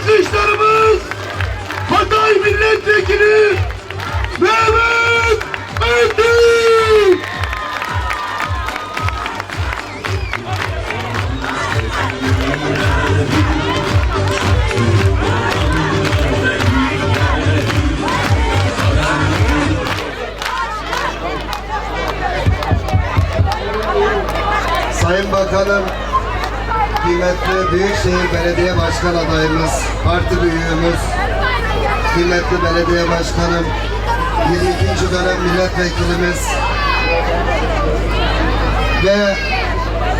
alkışlarımız Hatay Milletvekili Mehmet Özdük. Sayın Bakanım, kıymetli Büyükşehir Belediye Başkan adayımız, parti büyüğümüz, kıymetli belediye başkanım, 22. dönem milletvekilimiz ve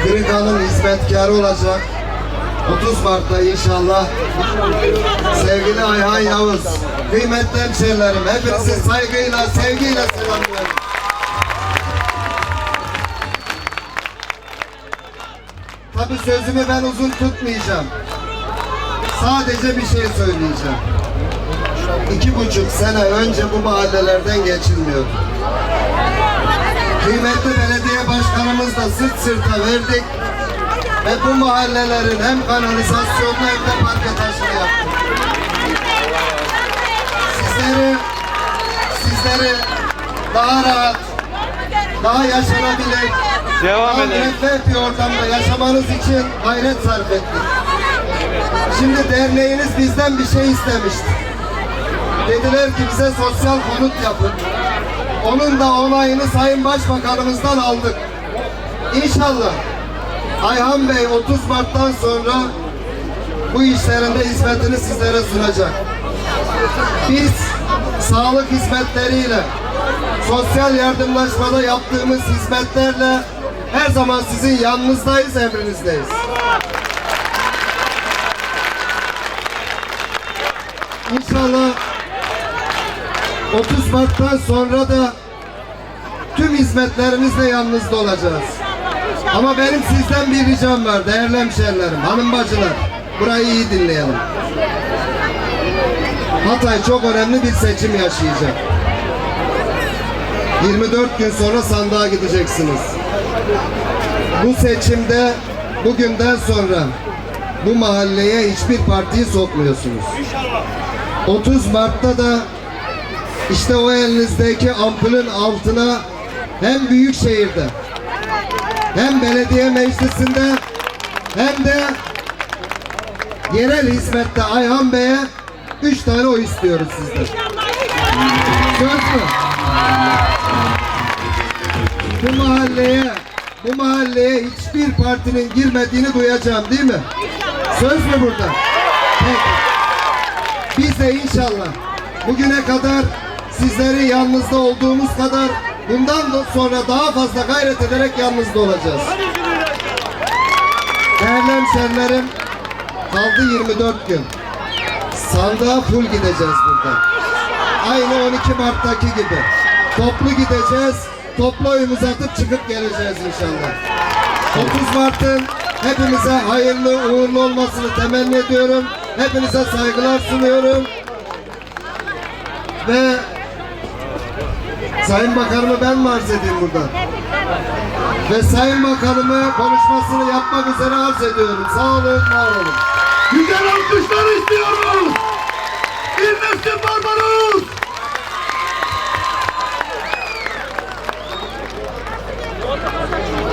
Kırıkan'ın hizmetkarı olacak 30 Mart'ta inşallah sevgili Ayhan Yavuz, kıymetli hemşehrilerim, hepinizi saygıyla, sevgiyle selamlıyorum. Tabi sözümü ben uzun tutmayacağım. Sadece bir şey söyleyeceğim. İki buçuk sene önce bu mahallelerden geçilmiyordu. Kıymetli belediye başkanımızla sırt sırta verdik ve bu mahallelerin hem kanalizasyonunu hem de parke taşını yaptık. Sizleri, sizleri daha rahat, daha yaşanabilir, Devam edelim. müreffeh bir ortamda yaşamanız için gayret sarf ettik. Şimdi derneğiniz bizden bir şey istemişti. Dediler ki bize sosyal konut yapın. Onun da onayını Sayın Başbakanımızdan aldık. İnşallah Ayhan Bey 30 Mart'tan sonra bu işlerinde hizmetini sizlere sunacak. Biz sağlık hizmetleriyle, sosyal yardımlaşmada yaptığımız hizmetlerle her zaman sizin yanınızdayız, emrinizdeyiz. İnşallah 30 Mart'tan sonra da tüm hizmetlerimizle yanınızda olacağız. Ama benim sizden bir ricam var değerli hemşehrilerim, hanım bacılar. Burayı iyi dinleyelim. Hatay çok önemli bir seçim yaşayacak. 24 gün sonra sandığa gideceksiniz. Bu seçimde bugünden sonra bu mahalleye hiçbir partiyi sokmuyorsunuz. 30 Mart'ta da işte o elinizdeki ampulün altına hem büyük şehirde hem belediye meclisinde hem de yerel hizmette Ayhan Bey'e 3 tane oy istiyoruz sizden. Söz mü? Bu mahalleye bu mahalleye hiçbir partinin girmediğini duyacağım değil mi? Söz mü burada? Peki. Biz de inşallah bugüne kadar sizlerin yanınızda olduğumuz kadar bundan da sonra daha fazla gayret ederek yanınızda olacağız. Değerli hemşerilerim, kaldı 24 gün. Sandığa full gideceğiz burada. Aynı 12 Mart'taki gibi. Toplu gideceğiz, toplu oyumuzu atıp çıkıp geleceğiz inşallah. 30 Mart'ın hepimize hayırlı uğurlu olmasını temenni ediyorum. Hepinize saygılar sunuyorum. Ve Sayın Bakanımı ben arz edeyim burada? Ve Sayın Bakanımı konuşmasını yapmak üzere arz ediyorum. Sağ olun, var olun. Güzel alkışlar istiyoruz. Bir.